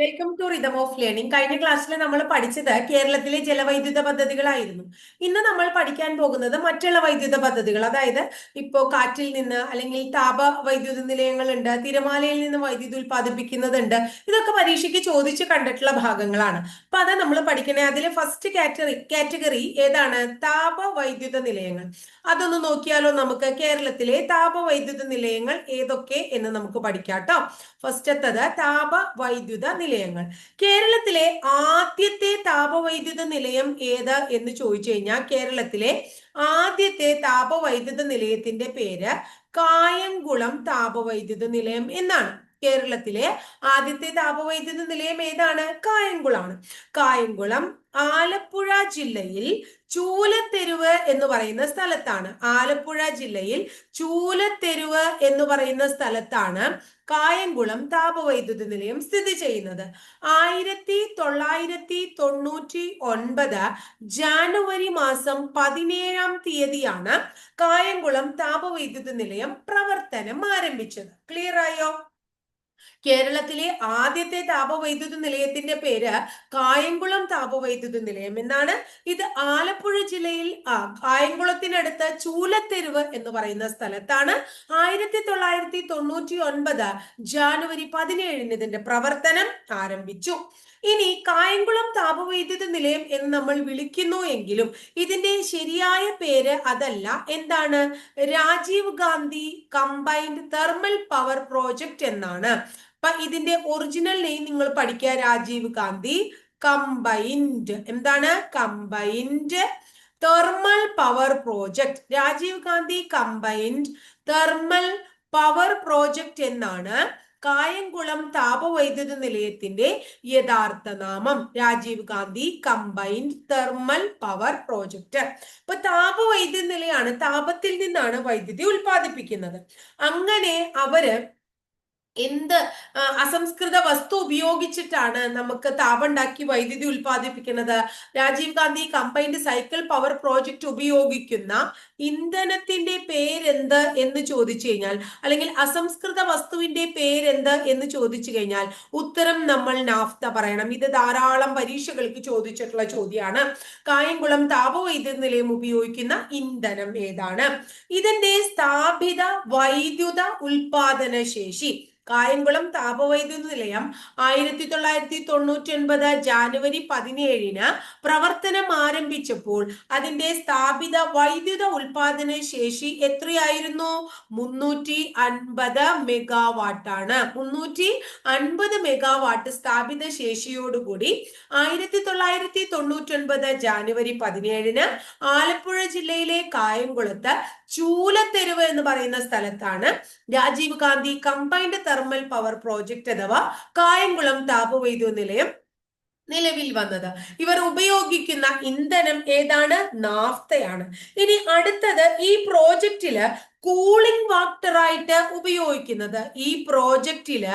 Welcome to rhythm of learning കഴിഞ്ഞ ക്ലാസ്സിൽ നമ്മൾ പഠിച്ചത് കേരളത്തിലെ ജലവൈദ്യുത പദ്ധതികളായിരുന്നു. ഇന്ന് നമ്മൾ പഠിക്കാൻ പോകുന്നത് മറ്റുള്ള വൈദ്യുത പദ്ധതികൾ. അതായത് ഇപ്പോ കാറ്റിൽ നിന്ന് അല്ലെങ്കിൽ താപ വൈദ്യുത നിലയങ്ങളുണ്ട് തിരമാലയിൽ നിന്ന് വൈദ്യുതി ഉൽപ്പാദിപ്പിക്കുന്നതുണ്ട്. ഇതൊക്കെ പരീക്ഷയ്ക്ക് ചോദിച്ച് കണ്ടിട്ടുള്ള ഭാഗങ്ങളാണ്. അപ്പൊ അതാ നമ്മൾ പഠിക്കണേ. അതിൽ ഫസ്റ്റ് കാറ്റഗറി കാറ്റഗറി ഏതാണ്? താപ വൈദ്യുത നിലയങ്ങൾ. അതൊന്ന് നോക്കിയാലോ നമുക്ക് കേരളത്തിലെ താപ വൈദ്യുത നിലയങ്ങൾ ഏതൊക്കെ എന്ന് നമുക്ക് പഠിക്കാം കേട്ടോ ഫസ്റ്റത്തത് താപ വൈദ്യുത നിലയങ്ങൾ. കേരളത്തിലെ ആദ്യത്തെ താപവൈദ്യുത നിലയം ഏത് എന്ന് ചോദിച്ചു കഴിഞ്ഞാൽ കേരളത്തിലെ ആദ്യത്തെ താപവൈദ്യുത നിലയത്തിന്റെ പേര് കായംകുളം താപവൈദ്യുത നിലയം എന്നാണ്. കേരളത്തിലെ ആദ്യത്തെ താപവൈദ്യുത നിലയം ഏതാണ്? കായംകുളമാണ്. കായംകുളം ആലപ്പുഴ ജില്ലയിൽ ചൂലത്തെരുവ് എന്ന് പറയുന്ന സ്ഥലത്താണ്. ആലപ്പുഴ ജില്ലയിൽ ചൂലത്തെരുവ് എന്ന് പറയുന്ന സ്ഥലത്താണ് കായംകുളം താപവൈദ്യുത നിലയം സ്ഥിതി ചെയ്യുന്നത്. ആയിരത്തി തൊള്ളായിരത്തി തൊണ്ണൂറ്റി ഒൻപത് ജാനുവരി മാസം പതിനേഴാം തീയതിയാണ് കായംകുളം താപവൈദ്യുത നിലയം പ്രവർത്തനം ആരംഭിച്ചത്. ക്ലിയർ ആയോ? കേരളത്തിലെ ആദ്യത്തെ താപവൈദ്യുത നിലയത്തിന്റെ പേര് കായംകുളം താപവൈദ്യുത നിലയം എന്നാണ്. ഇത് ആലപ്പുഴ ജില്ലയിൽ കായംകുളത്തിനടുത്ത് ചൂലത്തെരുവ് എന്ന് പറയുന്ന സ്ഥലത്താണ്. ആയിരത്തി തൊള്ളായിരത്തി തൊണ്ണൂറ്റി ഒൻപത് ജാനുവരി പതിനേഴിന് ഇതിന്റെ പ്രവർത്തനം ആരംഭിച്ചു. ഇനി കായംകുളം താപവൈദ്യുത നിലയം എന്ന് നമ്മൾ വിളിക്കുന്നു എങ്കിലും ഇതിന്റെ ശരിയായ പേര് അതല്ല. എന്താണ്? Rajiv Gandhi combined thermal power project എന്നാണ്. അപ്പൊ ഇതിന്റെ ഒറിജിനൽ നെയിം നിങ്ങൾ പഠിക്കുക. രാജീവ് ഗാന്ധി കമ്പൈൻഡ് എന്താണ്? Combined thermal power project Rajiv Gandhi combined thermal power project എന്നാണ്. കായംകുളം താപവൈദ്യുത നിലയത്തിന്റെ യഥാർത്ഥ നാമം Rajiv Gandhi combined thermal power project ഇപ്പൊ താപവൈദ്യുത നിലയാണ് താപത്തിൽ നിന്നാണ് വൈദ്യുതി ഉൽപ്പാദിപ്പിക്കുന്നത്. അങ്ങനെ അവർ എന്ത് അസംസ്കൃത വസ്തു ഉപയോഗിച്ചിട്ടാണ് നമുക്ക് താപുണ്ടാക്കി വൈദ്യുതി ഉൽപ്പാദിപ്പിക്കുന്നത്? Rajiv Gandhi combined cycle power project ഉപയോഗിക്കുന്ന ഇന്ധനത്തിന്റെ പേരെന്ത് എന്ന് ചോദിച്ചു കഴിഞ്ഞാൽ അല്ലെങ്കിൽ അസംസ്കൃത വസ്തുവിന്റെ പേരെന്ത് എന്ന് ചോദിച്ചു കഴിഞ്ഞാൽ ഉത്തരം നമ്മൾ നാഫ്ത പറയണം. ഇത് ധാരാളം പരീക്ഷകൾക്ക് ചോദിച്ചിട്ടുള്ള ചോദ്യമാണ്. കായംകുളം താപവൈദ്യുത നിലയം ഉപയോഗിക്കുന്ന ഇന്ധനം ഏതാണ്? ഇതിന്റെ സ്ഥാപിത വൈദ്യുത ഉൽപാദന ശേഷി. കായംകുളം താപവൈദ്യുത നിലയം ആയിരത്തി തൊള്ളായിരത്തി തൊണ്ണൂറ്റി ഒൻപത് ജാനുവരി പതിനേഴിന് പ്രവർത്തനം ആരംഭിച്ചപ്പോൾ അതിന്റെ സ്ഥാപിത വൈദ്യുത ഉൽപാദന ശേഷി എത്രയായിരുന്നു? മുന്നൂറ്റി അൻപത് മെഗാവാട്ടാണ്. മുന്നൂറ്റി അൻപത് മെഗാവാട്ട് സ്ഥാപിത ശേഷിയോടുകൂടി ആയിരത്തി തൊള്ളായിരത്തി തൊണ്ണൂറ്റി ഒൻപത് ജാനുവരി പതിനേഴിന് ആലപ്പുഴ ജില്ലയിലെ കായംകുളത്ത് ചൂലത്തെരുവ് എന്ന് പറയുന്ന സ്ഥലത്താണ് Rajiv Gandhi combined thermal power project അഥവാ കായംകുളം താപവൈദ്യുത നിലയം നിലവിൽ വന്നത്. ഇവർ ഉപയോഗിക്കുന്ന ഇന്ധനം ഏതാണ്? നാഫ്തയാണ്. ഇനി അടുത്തത് ഈ പ്രോജക്റ്റിൽ കൂളിംഗ് വാട്ടർ ആയിട്ട് ഉപയോഗിക്കുന്നത്. ഈ പ്രോജക്റ്റിൽ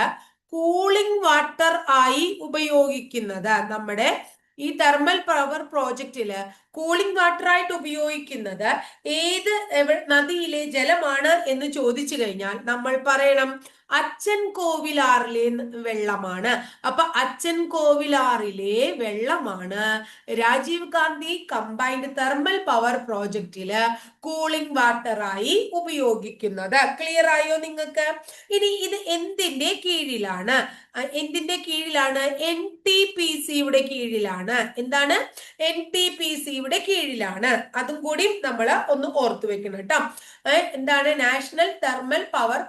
കൂളിംഗ് വാട്ടർ ആയി ഉപയോഗിക്കുന്നത് നമ്മുടെ ഈ തെർമൽ പവർ പ്രോജക്റ്റിൽ കൂളിംഗ് വാട്ടർ ആയിട്ട് ഉപയോഗിക്കുന്നത് ഏത് നദിയിലെ ജലമാണ് എന്ന് ചോദിച്ചു കഴിഞ്ഞാൽ നമ്മൾ പറയണം അച്ഛൻ കോവിലാറിലെ വെള്ളമാണ്. അപ്പൊ അച്ഛൻ കോവിലാറിലെ വെള്ളമാണ്. Rajiv Gandhi combined thermal power പ്രോജക്റ്റിൽ കൂളിംഗ് വാട്ടറായി ഉപയോഗിക്കുന്നത്. ക്ലിയർ ആയോ നിങ്ങൾക്ക്? ഇനി ഇത് എന്തിന്റെ കീഴിലാണ്? എന്തിന്റെ കീഴിലാണ്? എൻ ടി പി സിയുടെ കീഴിലാണ്. എന്താണ്? എൻ ടി പി സിയുടെ കീഴിലാണ്. അതും കൂടി നമ്മൾ ഒന്ന് ഓർത്തു വെക്കണം കേട്ടോ. എന്താണ്? നാഷണൽ തെർമൽ പവർ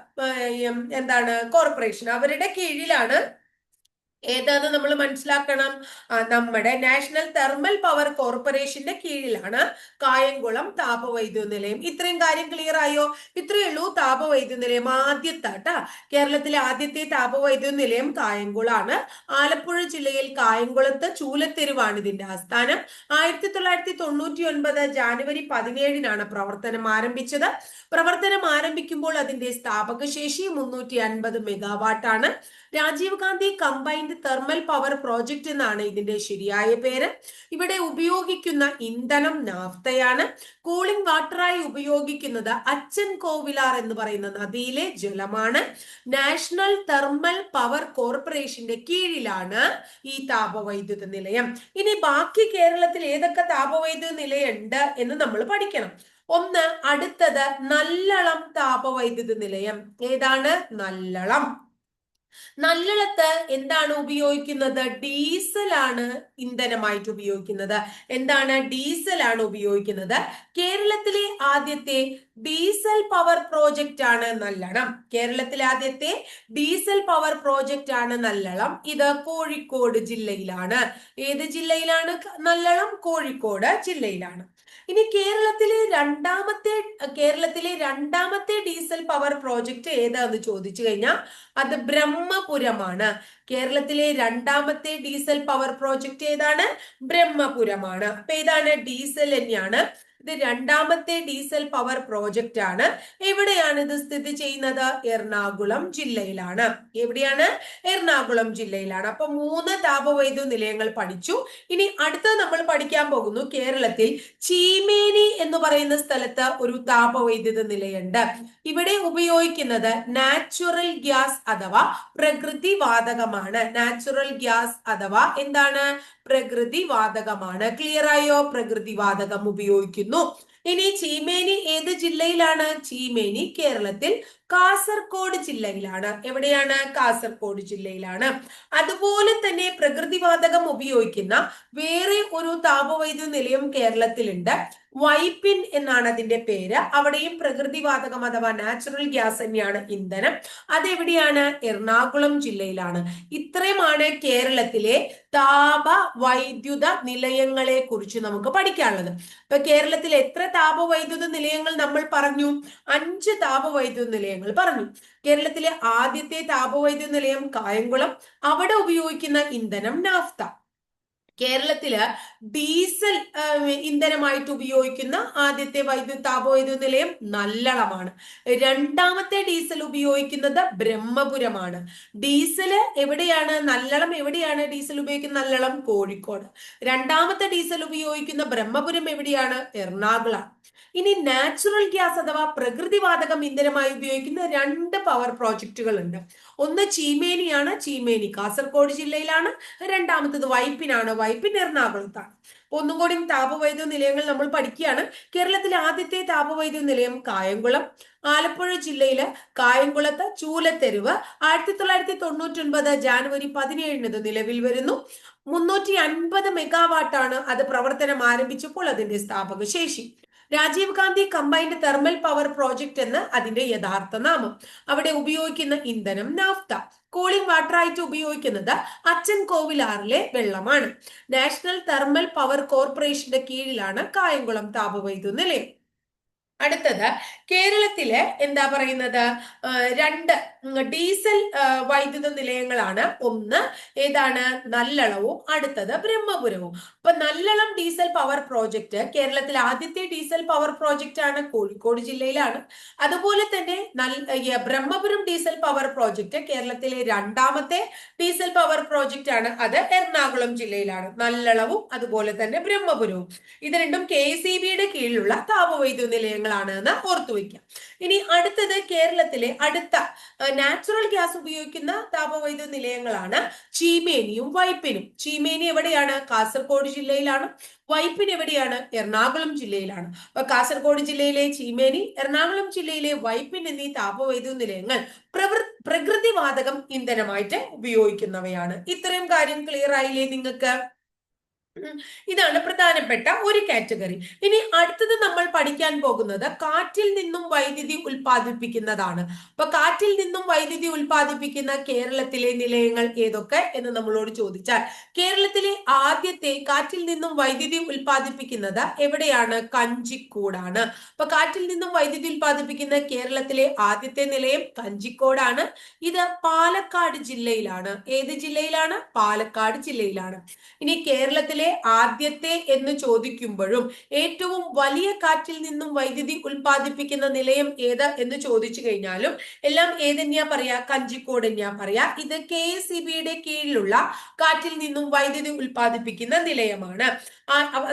എന്താണ്? കോർപ്പറേഷൻ അവരുടെ കീഴിലാണ് ഏതാന്ന് നമ്മൾ മനസ്സിലാക്കണം? നമ്മുടെ നാഷണൽ തെർമൽ പവർ കോർപ്പറേഷന്റെ കീഴിലാണ് കായംകുളം താപവൈദ്യുത നിലയം. ഇത്രയും കാര്യം ക്ലിയർ ആയോ? ഇത്രയേ ഉള്ളൂ താപവൈദ്യുത നിലയം ആദ്യത്തെ കേരളത്തിലെ ആദ്യത്തെ താപവൈദ്യുത നിലയം കായംകുളാണ്. ആലപ്പുഴ ജില്ലയിൽ കായംകുളത്ത് ചൂലത്തെരുവാണ് ഇതിന്റെ ആസ്ഥാനം. ആയിരത്തി തൊള്ളായിരത്തി തൊണ്ണൂറ്റി ഒൻപത് ജാനുവരി പതിനേഴിനാണ് പ്രവർത്തനം ആരംഭിച്ചത്. പ്രവർത്തനം ആരംഭിക്കുമ്പോൾ അതിന്റെ സ്ഥാപക ശേഷി മുന്നൂറ്റി അൻപത് മെഗാവാട്ടാണ് Rajiv Gandhi combined thermal power project എന്നാണ് ഇതിന്റെ ശരിയായ പേര്. ഇവിടെ ഉപയോഗിക്കുന്ന ഇന്ധനം നാഫ്തയാണ്. കൂളിംഗ് വാട്ടറായി ഉപയോഗിക്കുന്നത് അച്ചൻ കോവിലാർ എന്ന് പറയുന്ന നദിയിലെ ജലമാണ്. നാഷണൽ തെർമൽ പവർ കോർപ്പറേഷന്റെ കീഴിലാണ് ഈ താപവൈദ്യുത നിലയം. ഇനി ബാക്കി കേരളത്തിൽ ഏതൊക്കെ താപവൈദ്യുത നിലയുണ്ട് എന്ന് നമ്മൾ പഠിക്കണം. ഒന്ന് അടുത്തത് നല്ലളം താപവൈദ്യുത നിലയം. ഏതാണ്? നല്ലളം. നല്ലളത്ത് എന്താണ് ഉപയോഗിക്കുന്നത്? ഡീസൽ ആണ് ഇന്ധനമായിട്ട് ഉപയോഗിക്കുന്നത്. എന്താണ് ഡീസൽ ആണ് ഉപയോഗിക്കുന്നത്? കേരളത്തിലെ ആദ്യത്തെ ഡീസൽ പവർ പ്രോജക്റ്റ് ആണ് നല്ലണം കേരളത്തിലെ ആദ്യത്തെ ഡീസൽ പവർ പ്രോജക്റ്റ് ആണ് നല്ലളം ഇത് കോഴിക്കോട് ജില്ലയിലാണ്. ഏത് ജില്ലയിലാണ്? നല്ലളം കോഴിക്കോട് ജില്ലയിലാണ്. ഇനി കേരളത്തിലെ രണ്ടാമത്തെ കേരളത്തിലെ രണ്ടാമത്തെ ഡീസൽ പവർ പ്രോജക്റ്റ് ഏതാന്ന് ചോദിച്ചു കഴിഞ്ഞാൽ അത് ബ്രഹ്മപുരമാണ്. കേരളത്തിലെ രണ്ടാമത്തെ ഡീസൽ പവർ പ്രോജക്റ്റ് ഏതാണ്? ബ്രഹ്മപുരമാണ്. അപ്പൊ ഏതാണ്? ഡീസൽ തന്നെയാണ്. ഇത് രണ്ടാമത്തെ ഡീസൽ പവർ പ്രോജക്റ്റ് ആണ്. എവിടെയാണ് ഇത് സ്ഥിതി ചെയ്യുന്നത്? എറണാകുളം ജില്ലയിലാണ്. എവിടെയാണ്? എറണാകുളം ജില്ലയിലാണ്. അപ്പൊ മൂന്ന് താപവൈദ്യുത നിലയങ്ങൾ പഠിച്ചു. ഇനി അടുത്ത നമ്മൾ പഠിക്കാൻ പോകുന്നു. കേരളത്തിൽ ചീമേനി എന്ന് പറയുന്ന സ്ഥലത്ത് ഒരു താപവൈദ്യുത നിലയുണ്ട്. ഇവിടെ ഉപയോഗിക്കുന്നത് നാച്ചുറൽ ഗ്യാസ് അഥവാ പ്രകൃതി വാതകമാണ് നാച്ചുറൽ ഗ്യാസ് അഥവാ എന്താണ്? പ്രകൃതി വാതകമാണ് ക്ലിയർ ആയോ? പ്രകൃതി വാതകം ഉപയോഗിക്കുന്നു. ഇനി ചീമേനി ഏത് ജില്ലയിലാണ്? ചീമേനി കേരളത്തിൽ. കാസർഗോഡ് ജില്ലയിലാണ്. എവിടെയാണ്? കാസർഗോഡ് ജില്ലയിലാണ്. അതുപോലെ തന്നെ പ്രകൃതിവാതകം ഉപയോഗിക്കുന്ന വേറെ ഒരു താപവൈദ്യുത നിലയം കേരളത്തിലുണ്ട്. വൈപ്പിൻ എന്നാണ് അതിന്റെ പേര്. അവിടെയും പ്രകൃതിവാതകം അഥവാ നാച്ചുറൽ ഗ്യാസ് തന്നെയാണ് ഇന്ധനം. അതെവിടെയാണ്? എറണാകുളം ജില്ലയിലാണ്. ഇത്രയുമാണ് കേരളത്തിലെ താപ വൈദ്യുത നിലയങ്ങളെ കുറിച്ച് നമുക്ക് പഠിക്കാനുള്ളത്. ഇപ്പൊ കേരളത്തിൽ എത്ര താപവൈദ്യുത നിലയങ്ങൾ നമ്മൾ പറഞ്ഞു? അഞ്ച് താപവൈദ്യുത നിലയങ്ങൾ പറഞ്ഞു. കേരളത്തിലെ ആദ്യത്തെ താപവൈദ്യുത നിലയം കായംകുളം അവിടെ ഉപയോഗിക്കുന്ന ഇന്ധനം നാഫ്ത. കേരളത്തിൽ ഡീസൽ ഇന്ധനമായിട്ട് ഉപയോഗിക്കുന്ന ആദ്യത്തെ വൈദ്യുത താപവൈദ്യുത നിലയം നല്ലളമാണ്. രണ്ടാമത്തെ ഡീസൽ ഉപയോഗിക്കുന്നത് ബ്രഹ്മപുരമാണ്. ഡീസൽ എവിടെയാണ്? നല്ലളം എവിടെയാണ് ഡീസൽ ഉപയോഗിക്കുന്ന നല്ലളം? കോഴിക്കോട്. രണ്ടാമത്തെ ഡീസൽ ഉപയോഗിക്കുന്ന ബ്രഹ്മപുരം എവിടെയാണ്? എറണാകുളം. ഇനി നാച്ചുറൽ ഗ്യാസ് അഥവാ പ്രകൃതിവാതകം ഇന്ധനമായി ഉപയോഗിക്കുന്ന രണ്ട് പവർ പ്രോജക്റ്റുകൾ ഉണ്ട് ഒന്ന് ചീമേനിയാണ് ചീമേനി കാസർഗോഡ് ജില്ലയിലാണ്. രണ്ടാമത്തത് വൈപ്പിനാണ് വൈപ്പിൻ എറണാകുളത്താണ്. ഒന്നും കൂടി താപവൈദ്യുത നിലയങ്ങൾ നമ്മൾ പഠിക്കുകയാണ്. കേരളത്തിലെ ആദ്യത്തെ താപവൈദ്യുത നിലയം കായംകുളം. ആലപ്പുഴ ജില്ലയിലെ കായംകുളത്ത് ചൂലത്തെരുവ്. ആയിരത്തി തൊള്ളായിരത്തി തൊണ്ണൂറ്റി ഒൻപത് ജാനുവരി പതിനേഴിന് നിലവിൽ വരുന്നു. മുന്നൂറ്റി അൻപത് മെഗാവാട്ടാണ് അത് പ്രവർത്തനം ആരംഭിച്ചപ്പോൾ അതിന്റെ സ്ഥാപക ശേഷി Rajiv Gandhi combined thermal power project എന്ന് അതിന്റെ യഥാർത്ഥ നാമം. അവിടെ ഉപയോഗിക്കുന്ന ഇന്ധനം നാഫ്ത. കൂളിംഗ് വാട്ടറായിട്ട് ഉപയോഗിക്കുന്നത് അച്ഛൻ കോവിലാറിലെ വെള്ളമാണ്. നാഷണൽ തെർമൽ പവർ കോർപ്പറേഷന്റെ കീഴിലാണ് കായംകുളം താപവൈദ്യുത നിലയം. അടുത്തത് കേരളത്തിലെ എന്താ പറയുന്നത്? രണ്ട് ഡീസൽ വൈദ്യുത നിലയങ്ങളാണ്. ഒന്ന് ഏതാണ്? നല്ലളവും. അടുത്തത് ബ്രഹ്മപുരവും. അപ്പൊ നല്ലളം ഡീസൽ പവർ പ്രോജക്റ്റ് കേരളത്തിലെ ആദ്യത്തെ ഡീസൽ പവർ പ്രോജക്റ്റ് ആണ് കോഴിക്കോട് ജില്ലയിലാണ്. അതുപോലെ തന്നെ ബ്രഹ്മപുരം ഡീസൽ പവർ പ്രോജക്റ്റ് കേരളത്തിലെ രണ്ടാമത്തെ ഡീസൽ പവർ പ്രോജക്റ്റ് ആണ്. അത് എറണാകുളം ജില്ലയിലാണ്. നല്ലളവും അതുപോലെ തന്നെ ബ്രഹ്മപുരവും. ഇത് രണ്ടും കെ സി ബിയുടെ കീഴിലുള്ള താപവൈദ്യുത നിലയങ്ങളാണ് എന്ന് ഓർത്തു വയ്ക്കാം ഇനി അടുത്തത് കേരളത്തിലെ അടുത്ത നാച്ചുറൽ ഗ്യാസ് ഉപയോഗിക്കുന്ന താപവൈദ്യുത നിലയങ്ങളാണ് ചീമേനിയും വൈപ്പിനും. ചീമേനി എവിടെയാണ്? കാസർഗോഡ് ജില്ലയിലാണ്. വൈപ്പിൻ എവിടെയാണ്? എറണാകുളം ജില്ലയിലാണ്. അപ്പൊ കാസർഗോഡ് ജില്ലയിലെ ചീമേനി എറണാകുളം ജില്ലയിലെ വൈപ്പിൻ എന്നീ താപവൈദ്യുത നിലയങ്ങൾ പ്രകൃതിവാതകം ഇന്ധനമായിട്ട് ഉപയോഗിക്കുന്നവയാണ്. ഇത്രയും കാര്യം ക്ലിയർ ആയില്ലേ നിങ്ങൾക്ക്? ഇതാണ് പ്രധാനപ്പെട്ട ഒരു കാറ്റഗറി. ഇനി അടുത്തത് നമ്മൾ പഠിക്കാൻ പോകുന്നത് കാറ്റിൽ നിന്നും വൈദ്യുതി ഉൽപ്പാദിപ്പിക്കുന്നതാണ്. അപ്പൊ കാറ്റിൽ നിന്നും വൈദ്യുതി ഉൽപ്പാദിപ്പിക്കുന്ന കേരളത്തിലെ നിലയങ്ങൾ ഏതൊക്കെ എന്ന് നമ്മളോട് ചോദിച്ചാൽ കേരളത്തിലെ ആദ്യത്തെ കാറ്റിൽ നിന്നും വൈദ്യുതി ഉൽപ്പാദിപ്പിക്കുന്നത് എവിടെയാണ്? കഞ്ചിക്കോടാണ്. അപ്പൊ കാറ്റിൽ നിന്നും വൈദ്യുതി ഉൽപ്പാദിപ്പിക്കുന്ന കേരളത്തിലെ ആദ്യത്തെ നിലയം കഞ്ചിക്കോടാണ്. ഇത് പാലക്കാട് ജില്ലയിലാണ്. ഏത് ജില്ലയിലാണ്? പാലക്കാട് ജില്ലയിലാണ്. ഇനി കേരളത്തിലെ ആദ്യത്തെ എന്ന് ചോദിക്കുമ്പോഴും ഏറ്റവും വലിയ കാറ്റിൽ നിന്നും വൈദ്യുതി ഉൽപ്പാദിപ്പിക്കുന്ന നിലയം ഏത് എന്ന് ചോദിച്ചു കഴിഞ്ഞാലും എല്ലാം ഏതെന്നെയാ പറയാ? കഞ്ചിക്കോട് തന്നെയാ പറയാ. ഇത് കെ എസ് ബിയുടെ കീഴിലുള്ള കാറ്റിൽ നിന്നും വൈദ്യുതി ഉൽപ്പാദിപ്പിക്കുന്ന നിലയമാണ്.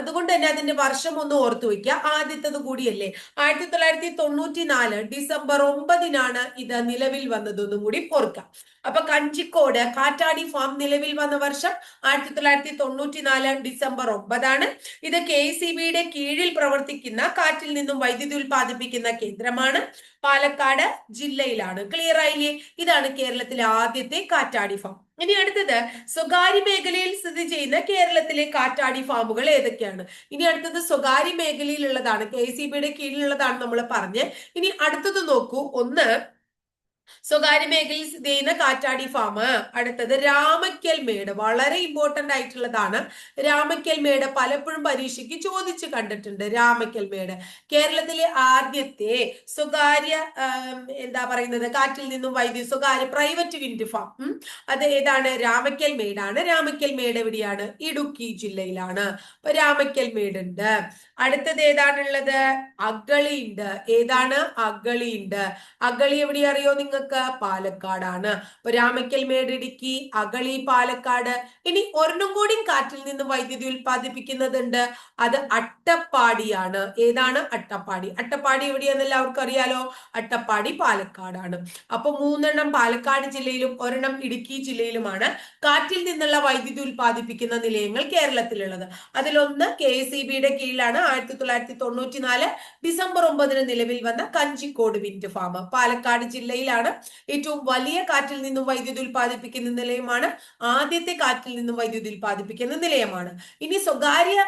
അതുകൊണ്ട് തന്നെ അതിന്റെ വർഷം ഒന്ന് ഓർത്തു വെക്കുക ആദ്യത്തത് കൂടിയല്ലേ? ആയിരത്തി തൊള്ളായിരത്തി തൊണ്ണൂറ്റി നാല് ഡിസംബർ ഒമ്പതിനാണ് ഇത് നിലവിൽ വന്നതെന്നും കൂടി ഓർക്കാം. അപ്പൊ കഞ്ചിക്കോട് കാറ്റാടി ഫാം നിലവിൽ വന്ന വർഷം ആയിരത്തി തൊള്ളായിരത്തി തൊണ്ണൂറ്റി നാല് ഡിസംബർ ഒമ്പതാണ്. ഇത് കെ സി ബിയുടെ കീഴിൽ പ്രവർത്തിക്കുന്ന കാറ്റിൽ നിന്നും വൈദ്യുതി ഉൽപ്പാദിപ്പിക്കുന്ന കേന്ദ്രമാണ്. പാലക്കാട് ജില്ലയിലാണ്. ക്ലിയർ ആയില്ലേ? ഇതാണ് കേരളത്തിലെ ആദ്യത്തെ കാറ്റാടി ഫാം ഇനി അടുത്തത് സ്വകാര്യ മേഖലയിൽ സ്ഥിതി ചെയ്യുന്ന കേരളത്തിലെ കാറ്റാടി ഫാമുകൾ ഏതൊക്കെയാണ്? ഇനി അടുത്തത് സ്വകാര്യ മേഖലയിലുള്ളതാണ്. കെ സി ബിയുടെ കീഴിലുള്ളതാണ് നമ്മൾ പറഞ്ഞ് ഇനി അടുത്തത് നോക്കൂ. ഒന്ന് സ്വകാര്യ മേഖലയിൽ സ്ഥിതി ചെയ്യുന്ന കാറ്റാടി ഫാം അടുത്തത് രാമക്കൽ മേട്. വളരെ ഇമ്പോർട്ടന്റ് ആയിട്ടുള്ളതാണ്. രാമക്കൽ മേട് പലപ്പോഴും പരീക്ഷയ്ക്ക് ചോദിച്ചു കണ്ടിട്ടുണ്ട്. രാമക്കൽ മേട്. കേരളത്തിലെ ആദ്യത്തെ സ്വകാര്യ എന്താ പറയുന്നത്? കാറ്റിൽ നിന്നും വൈദ്യുതി സ്വകാര്യ പ്രൈവറ്റ് വിൻഡ് ഫാം അത് ഏതാണ്? രാമക്കൽ മേടാണ്. രാമക്കൽ മേട് എവിടെയാണ്? ഇടുക്കി ജില്ലയിലാണ്. അപ്പൊ രാമക്കൽ മേടുണ്ട്. അടുത്തത് ഏതാണുള്ളത്? അഗളി ഉണ്ട് ഏതാണ്? അഗളി ഉണ്ട് അഗളി എവിടെ അറിയോ നിങ്ങൾക്ക്? പാലക്കാടാണ്. രാമക്കൽ മേടിടുക്കി അഗളി പാലക്കാട്. ഇനി ഒരെണ്ണം കൂടി കാറ്റിൽ നിന്ന് വൈദ്യുതി ഉൽപ്പാദിപ്പിക്കുന്നതുണ്ട്. അത് അട്ടപ്പാടിയാണ്. ഏതാണ്? അട്ടപ്പാടി. അട്ടപ്പാടി എവിടെയാന്ന് എല്ലാവർക്കും അറിയാലോ? അട്ടപ്പാടി പാലക്കാടാണ്. അപ്പൊ മൂന്നെണ്ണം പാലക്കാട് ജില്ലയിലും ഒരെണ്ണം ഇടുക്കി ജില്ലയിലുമാണ് കാറ്റിൽ നിന്നുള്ള വൈദ്യുതി ഉൽപ്പാദിപ്പിക്കുന്ന നിലയങ്ങൾ കേരളത്തിലുള്ളത്. അതിലൊന്ന് കെ എസ് ഇ ബിയുടെ കീഴിലാണ് ആയിരത്തി തൊള്ളായിരത്തി തൊണ്ണൂറ്റി നാല് ഡിസംബർ ഒമ്പതിന് നിലവിൽ വന്ന കഞ്ചിക്കോട് വിൻഡ് ഫാം. പാലക്കാട് ജില്ലയിലാണ് ഏറ്റവും വലിയ കാറ്റിൽ നിന്നും വൈദ്യുതി ഉൽപ്പാദിപ്പിക്കുന്ന നിലയമാണ്. ആദ്യത്തെ കാറ്റിൽ നിന്നും വൈദ്യുതി ഉൽപ്പാദിപ്പിക്കുന്ന നിലയമാണ്. ഇനി സ്വകാര്യ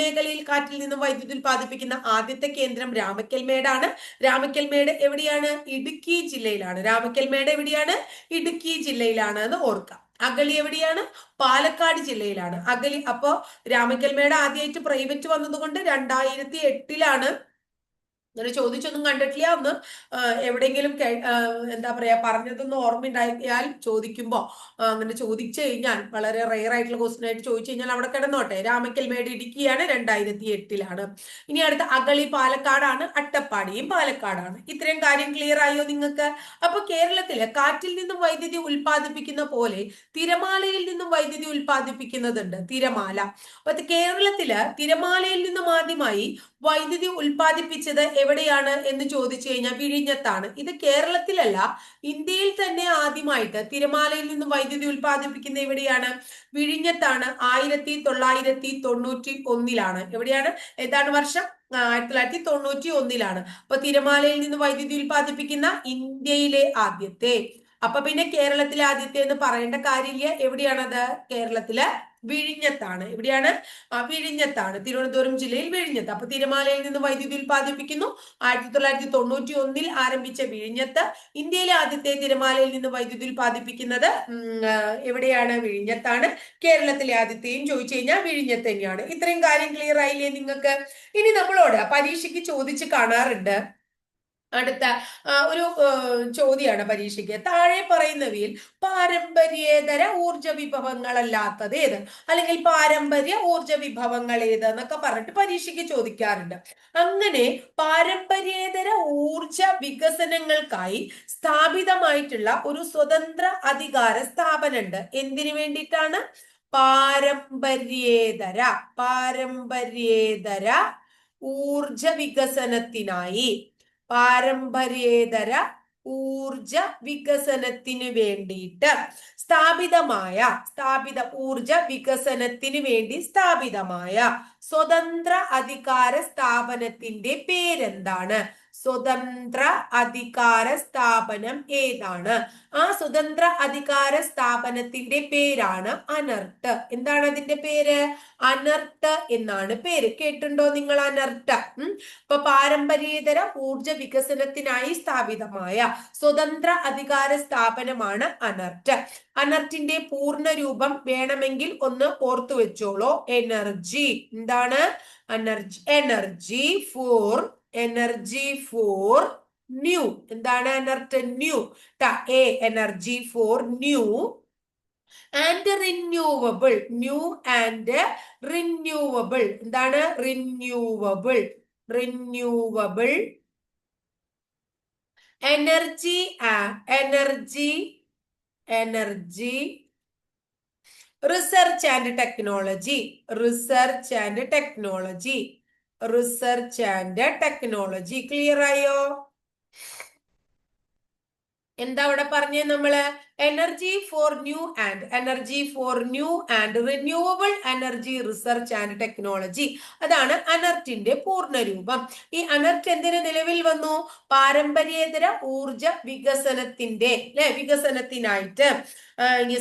മേഖലയിൽ കാറ്റിൽ നിന്നും വൈദ്യുതി ഉൽപ്പാദിപ്പിക്കുന്ന ആദ്യത്തെ കേന്ദ്രം രാമക്കൽമേടാണ്. രാമക്കൽമേട് എവിടെയാണ്? ഇടുക്കി ജില്ലയിലാണ്. രാമക്കൽമേട് എവിടെയാണ്? ഇടുക്കി ജില്ലയിലാണ് എന്ന് ഓർക്കാം. അഗളി എവിടെയാണ്? പാലക്കാട് ജില്ലയിലാണ്. അഗളി അപ്പോ രാമക്കൽമേട് ആദ്യമായിട്ട് പ്രൈവറ്റ് വന്നതുകൊണ്ട് രണ്ടായിരത്തി എട്ടിലാണ് അങ്ങനെ ചോദിച്ചൊന്നും കണ്ടിട്ടില്ല. ഒന്ന് എവിടെയെങ്കിലും എന്താ പറയാ പറഞ്ഞതൊന്നും ഓർമ്മയുണ്ടായാൽ ചോദിക്കുമ്പോ അങ്ങനെ ചോദിച്ചു കഴിഞ്ഞാൽ വളരെ റെയർ ആയിട്ടുള്ള ക്വസ്റ്റൻ ആയിട്ട് ചോദിച്ചു കഴിഞ്ഞാൽ അവിടെ കിടന്നോട്ടെ. രാമക്കൽ മേട് ഇടുക്കിയാണ് രണ്ടായിരത്തി എട്ടിലാണ്. ഇനി അടുത്ത അകളി പാലക്കാടാണ് അട്ടപ്പാടിയും പാലക്കാടാണ്. ഇത്രയും കാര്യം ക്ലിയർ ആയോ നിങ്ങൾക്ക്? അപ്പൊ കേരളത്തിൽ കാറ്റിൽ നിന്നും വൈദ്യുതി ഉൽപ്പാദിപ്പിക്കുന്ന പോലെ തിരമാലയിൽ നിന്നും വൈദ്യുതി ഉൽപ്പാദിപ്പിക്കുന്നതുണ്ട്. തിരമാല. അപ്പൊ കേരളത്തിൽ തിരമാലയിൽ നിന്നും ആദ്യമായി വൈദ്യുതി ഉൽപ്പാദിപ്പിച്ചത് എവിടെയാണ് എന്ന് ചോദിച്ചു കഴിഞ്ഞാൽ വിഴിഞ്ഞത്താണ്. ഇത് കേരളത്തിലല്ല ഇന്ത്യയിൽ തന്നെ ആദ്യമായിട്ട് തിരമാലയിൽ നിന്ന് വൈദ്യുതി ഉൽപ്പാദിപ്പിക്കുന്ന എവിടെയാണ്? വിഴിഞ്ഞത്താണ്. ആയിരത്തി തൊള്ളായിരത്തി തൊണ്ണൂറ്റി ഒന്നിലാണ്. എവിടെയാണ്? ഏതാണ് വർഷം? ആയിരത്തി തൊള്ളായിരത്തി തൊണ്ണൂറ്റി ഒന്നിലാണ്. അപ്പൊ തിരമാലയിൽ നിന്ന് വൈദ്യുതി ഉൽപ്പാദിപ്പിക്കുന്ന ഇന്ത്യയിലെ ആദ്യത്തെ. അപ്പൊ പിന്നെ കേരളത്തിലെ ആദ്യത്തെ എന്ന് പറയേണ്ട കാര്യമില്ല. എവിടെയാണത്? കേരളത്തിലെ വിഴിഞ്ഞത്താണ്. എവിടെയാണ്? വിഴിഞ്ഞത്താണ്. തിരുവനന്തപുരം ജില്ലയിൽ വിഴിഞ്ഞത്ത്. അപ്പൊ തിരമാലയിൽ നിന്ന് വൈദ്യുതി ഉൽപ്പാദിപ്പിക്കുന്നു. ആയിരത്തി തൊള്ളായിരത്തി തൊണ്ണൂറ്റി ഒന്നിൽ ആരംഭിച്ച വിഴിഞ്ഞത്ത്. ഇന്ത്യയിലെ ആദ്യത്തെ തിരമാലയിൽ നിന്ന് വൈദ്യുതി ഉൽപ്പാദിപ്പിക്കുന്നത് എവിടെയാണ്? വിഴിഞ്ഞത്താണ്. കേരളത്തിലെ ആദ്യത്തെയും ചോദിച്ചു കഴിഞ്ഞാൽ വിഴിഞ്ഞത്ത് തന്നെയാണ്. ഇത്രയും കാര്യം ക്ലിയർ ആയില്ലേ നിങ്ങൾക്ക്? ഇനി നമ്മളോട് പരീക്ഷയ്ക്ക് ചോദിച്ച് കാണാറുണ്ട്. അടുത്ത ഒരു ചോദ്യമാണ് പരീക്ഷയ്ക്ക്. താഴെ പറയുന്നവയിൽ പാരമ്പര്യേതര ഊർജ വിഭവങ്ങളല്ലാത്തത് ഏത്? അല്ലെങ്കിൽ പാരമ്പര്യ ഊർജ വിഭവങ്ങൾ ഏത് എന്നൊക്കെ പറഞ്ഞിട്ട് പരീക്ഷയ്ക്ക് ചോദിക്കാറുണ്ട്. അങ്ങനെ പാരമ്പര്യേതര ഊർജ വികസനങ്ങൾക്കായി സ്ഥാപിതമായിട്ടുള്ള ഒരു സ്വതന്ത്ര അധികാര സ്ഥാപനമുണ്ട്. എന്തിനു വേണ്ടിയിട്ടാണ്? പാരമ്പര്യേതര പാരമ്പര്യേതര ഊർജ വികസനത്തിനായി പാരമ്പര്യേതര ഊർജ വികസനത്തിന് വേണ്ടിയിട്ട് സ്ഥാപിതമായ സ്ഥാപിത ഊർജ വികസനത്തിന് വേണ്ടി സ്ഥാപിതമായ സ്വതന്ത്ര അധികാര സ്ഥാപനത്തിന്റെ പേരെന്താണ്? സ്വതന്ത്ര അധികാര സ്ഥാപനം ഏതാണ്? ആ സ്വതന്ത്ര അധികാര സ്ഥാപനത്തിന്റെ പേരാണ് അനർട്ട്. എന്താണ് അതിന്റെ പേര്? അനർട്ട് എന്നാണ് പേര്. കേട്ടുണ്ടോ നിങ്ങൾ അനർട്ട്? ഇപ്പൊ പാരമ്പര്യേതര ഊർജ വികസനത്തിനായി സ്ഥാപിതമായ സ്വതന്ത്ര അധികാര സ്ഥാപനമാണ് അനർട്ട്. അനർട്ടിന്റെ പൂർണ രൂപം വേണമെങ്കിൽ ഒന്ന് ഓർത്തു വെച്ചോളൂ. എനർജി. എന്താണ്? Energy energy for energy for new എന്താണ് ANERT new a energy for new and renewable new and renewable എന്താണ്? Renewable renewable energy energy energy research and technology research and technology research and technology clear ആയോ? എന്താ അവിടെ പറഞ്ഞേ നമ്മൾ? Energy for new and energy for new and renewable energy research and technology അതാണ് അനർട്ടിന്റെ പൂർണരൂപം. ഈ അനർട്ട് എന്തിന് നിലവിൽ വന്നു? പാരമ്പര്യേതര ഊർജ വികസനത്തിന്റെ അല്ലെ വികസനത്തിനായിട്ട്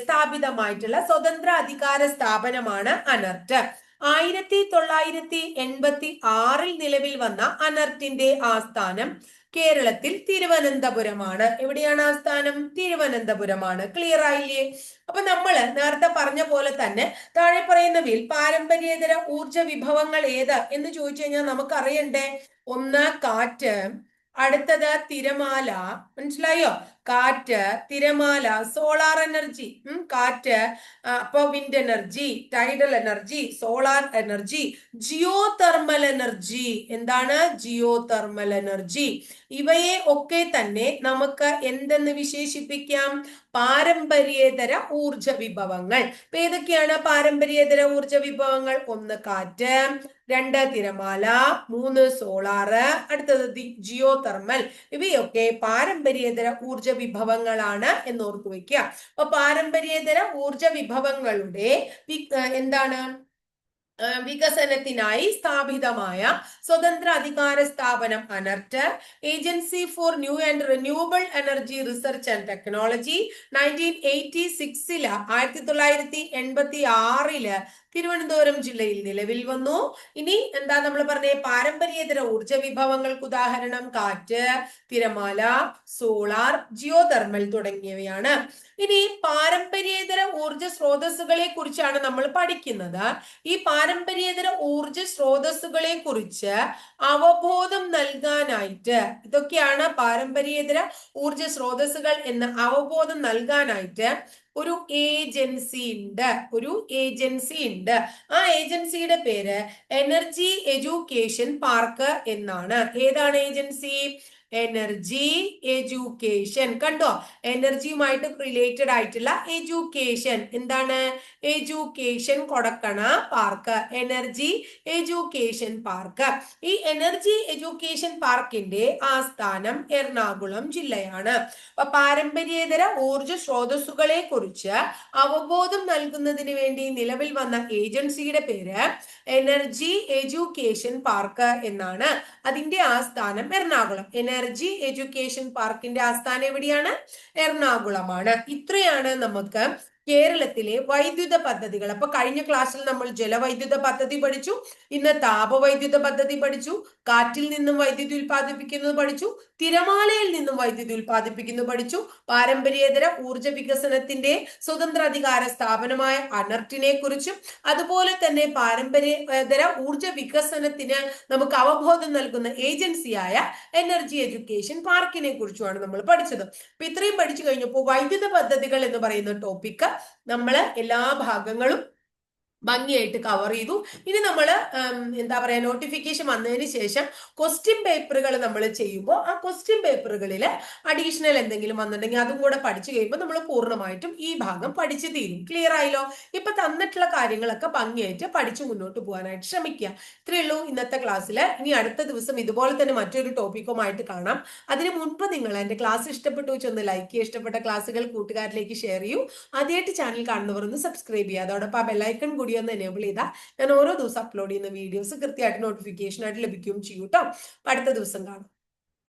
സ്ഥാപിതമായിട്ടുള്ള സ്വതന്ത്ര അധികാര സ്ഥാപനമാണ് അനർട്ട് ആയിരത്തി തൊള്ളായിരത്തി എൺപത്തി ആറിൽ നിലവിൽ വന്ന അനർട്ടിന്റെ ആസ്ഥാനം കേരളത്തിൽ തിരുവനന്തപുരമാണ്. എവിടെയാണ് ആസ്ഥാനം? തിരുവനന്തപുരമാണ്. ക്ലിയർ ആയില്ലേ? അപ്പൊ നമ്മൾ നേരത്തെ പറഞ്ഞ പോലെ തന്നെ താഴെ പറയുന്നവയിൽ പാരമ്പര്യേതര ഊർജ വിഭവങ്ങൾ ഏത് എന്ന് ചോദിച്ചു കഴിഞ്ഞാൽ നമുക്ക് അറിയണ്ടേ ഒന്ന് കാറ്റ് അടുത്തത് തിരമാല. മനസ്സിലായോ? കാറ്റ് തിരമാല സോളാർ എനർജി കാറ്റ് അപ്പൊ wind energy tidal energy solar energy geothermal energy എന്താണ്? ജിയോ തെർമൽ എനർജി ഇവയെ ഒക്കെ തന്നെ നമുക്ക് എന്തെന്ന് വിശേഷിപ്പിക്കാം? പാരമ്പര്യേതര ഊർജ വിഭവങ്ങൾ. ഇപ്പൊ ഏതൊക്കെയാണ് പാരമ്പര്യേതര ഊർജ വിഭവങ്ങൾ? ഒന്ന് കാറ്റ് രണ്ട് തിരമാല മൂന്ന് സോളാറ് അടുത്തത് ജിയോ തെർമൽ ഇവയൊക്കെ പാരമ്പര്യേതര ഊർജ വിഭവങ്ങളാണ് എന്ന് ഓർത്തു വയ്ക്കുക അപ്പൊ പാരമ്പര്യേതര ഊർജ വിഭവങ്ങളുടെ എന്താണ്? വികസനത്തിനായി സ്ഥാപിതമായ സ്വതന്ത്ര അധികാര സ്ഥാപനം ANERT agency for new and renewable energy research and technology nineteen eighty സിക്സിൽ ആയിരത്തി തൊള്ളായിരത്തി എൺപത്തി ആറിൽ തിരുവനന്തപുരം ജില്ലയിൽ നിലവിൽ വന്നു. ഇനി എന്താ നമ്മൾ പറഞ്ഞേ? പാരമ്പര്യേതര ഊർജ വിഭവങ്ങൾക്ക് ഉദാഹരണം കാറ്റ് തിരമാല സോളാർ ജിയോ തെർമൽ തുടങ്ങിയവയാണ്. ഇനി പാരമ്പര്യേതര ഊർജ സ്രോതസ്സുകളെ കുറിച്ചാണ് നമ്മൾ പഠിക്കുന്നത്. ഈ പാരമ്പര്യേതര ഊർജ സ്രോതസ്സുകളെ കുറിച്ച് അവബോധം നൽകാനായിട്ട് ഇതൊക്കെയാണ് പാരമ്പര്യേതര ഊർജ സ്രോതസ്സുകൾ എന്ന് അവബോധം നൽകാനായിട്ട് ഒരു ഏജൻസി ഉണ്ട്. ഒരു ഏജൻസി ഉണ്ട്. ആ ഏജൻസിയുടെ പേര് എനർജി എഡ്യൂക്കേഷൻ പാർക്ക് എന്നാണ്. ഏതാണ് ഏജൻസി എനർജി എഡ്യൂക്കേഷൻ കണ്ടോ? എനർജിയുമായിട്ട് റിലേറ്റഡ് ആയിട്ടുള്ള എഡ്യൂക്കേഷൻ എന്താണ്? എഡ്യൂക്കേഷൻ കൊടക്കണ പാർക്ക് എനർജി എഡ്യൂക്കേഷൻ പാർക്ക് ഈ എനർജി എഡ്യൂക്കേഷൻ പാർക്കിന്റെ ആസ്ഥാനം എറണാകുളം ജില്ലയാണ്. അപ്പൊ പാരമ്പര്യേതര ഊർജ സ്രോതസ്സുകളെ കുറിച്ച് അവബോധം നൽകുന്നതിന് വേണ്ടി നിലവിൽ വന്ന ഏജൻസിയുടെ പേര് എനർജി എഡ്യൂക്കേഷൻ പാർക്ക് എന്നാണ്. അതിന്റെ ആസ്ഥാനം എറണാകുളം. എനർജി എഡ്യൂക്കേഷൻ പാർക്കിന്റെ ആസ്ഥാനം എവിടെയാണ്? എറണാകുളമാണ്. ഇത്രയാണ് നമുക്ക് കേരളത്തിലെ വൈദ്യുത പദ്ധതികൾ. അപ്പൊ കഴിഞ്ഞ ക്ലാസ്സിൽ നമ്മൾ ജലവൈദ്യുത പദ്ധതി പഠിച്ചു ഇന്ന് താപവൈദ്യുത പദ്ധതി പഠിച്ചു കാറ്റിൽ നിന്നും വൈദ്യുതി ഉൽപ്പാദിപ്പിക്കുന്നത് പഠിച്ചു തിരമാലയിൽ നിന്നും വൈദ്യുതി ഉൽപ്പാദിപ്പിക്കുന്നത് പഠിച്ചു പാരമ്പര്യേതര ഊർജ വികസനത്തിന്റെ സ്വതന്ത്ര അധികാര സ്ഥാപനമായ അനർട്ടിനെ കുറിച്ചും അതുപോലെ തന്നെ പാരമ്പര്യേതര ഊർജ വികസനത്തിന് നമുക്ക് അവബോധം നൽകുന്ന ഏജൻസിയായ എനർജി എഡ്യൂക്കേഷൻ പാർക്കിനെ കുറിച്ചുമാണ് നമ്മൾ പഠിച്ചത്. അപ്പൊ ഇത്രയും പഠിച്ചു കഴിഞ്ഞപ്പോൾ വൈദ്യുത പദ്ധതികൾ എന്ന് പറയുന്ന ടോപ്പിക്ക് നമ്മൾ എല്ലാ ഭാഗങ്ങളും ഭംഗിയായിട്ട് കവർ ചെയ്തു. ഇനി നമ്മൾ എന്താ പറയാ നോട്ടിഫിക്കേഷൻ വന്നതിന് ശേഷം ക്വസ്റ്റ്യൻ പേപ്പറുകൾ നമ്മൾ ചെയ്യുമ്പോൾ ആ ക്വസ്റ്റ്യൻ പേപ്പറുകളിൽ അഡീഷണൽ എന്തെങ്കിലും വന്നിട്ടുണ്ടെങ്കിൽ അതും കൂടെ പഠിച്ചു കഴിയുമ്പോൾ നമ്മൾ പൂർണമായിട്ടും ഈ ഭാഗം പഠിച്ചു തീരും. ക്ലിയർ ആയല്ലോ? ഇപ്പൊ തന്നിട്ടുള്ള കാര്യങ്ങളൊക്കെ ഭംഗിയായിട്ട് പഠിച്ചു മുന്നോട്ട് പോകാനായിട്ട് ശ്രമിക്കുക. ഇത്രയേ ഉള്ളൂ ഇന്നത്തെ ക്ലാസ്സിൽ ഇനി അടുത്ത ദിവസം ഇതുപോലെ തന്നെ മറ്റൊരു ടോപ്പിക്കുമായിട്ട് കാണാം. അതിനു മുൻപ് നിങ്ങൾ എന്റെ ക്ലാസ് ഇഷ്ടപ്പെട്ടു വെച്ചൊന്ന് ലൈക്ക് ചെയ്യുക. ഇഷ്ടപ്പെട്ട ക്ലാസ്സുകൾ കൂട്ടുകാരിലേക്ക് ഷെയർ ചെയ്യൂ. ആദ്യമായിട്ട് ചാനൽ കാണുന്നവർ ഒന്ന് സബ്സ്ക്രൈബ് ചെയ്യുക. അതോടൊപ്പം ആ ബെല്ലൈക്കൺ കൂടി ഒന്ന് എനേബിൾ ചെയ്താൽ ഞാൻ ഓരോ ദിവസം അപ്ലോഡ് ചെയ്യുന്ന വീഡിയോസ് കൃത്യമായിട്ട് നോട്ടിഫിക്കേഷൻ ആയിട്ട് ലഭിക്കുകയും ചെയ്യൂട്ടോ അടുത്ത ദിവസം കാണാം.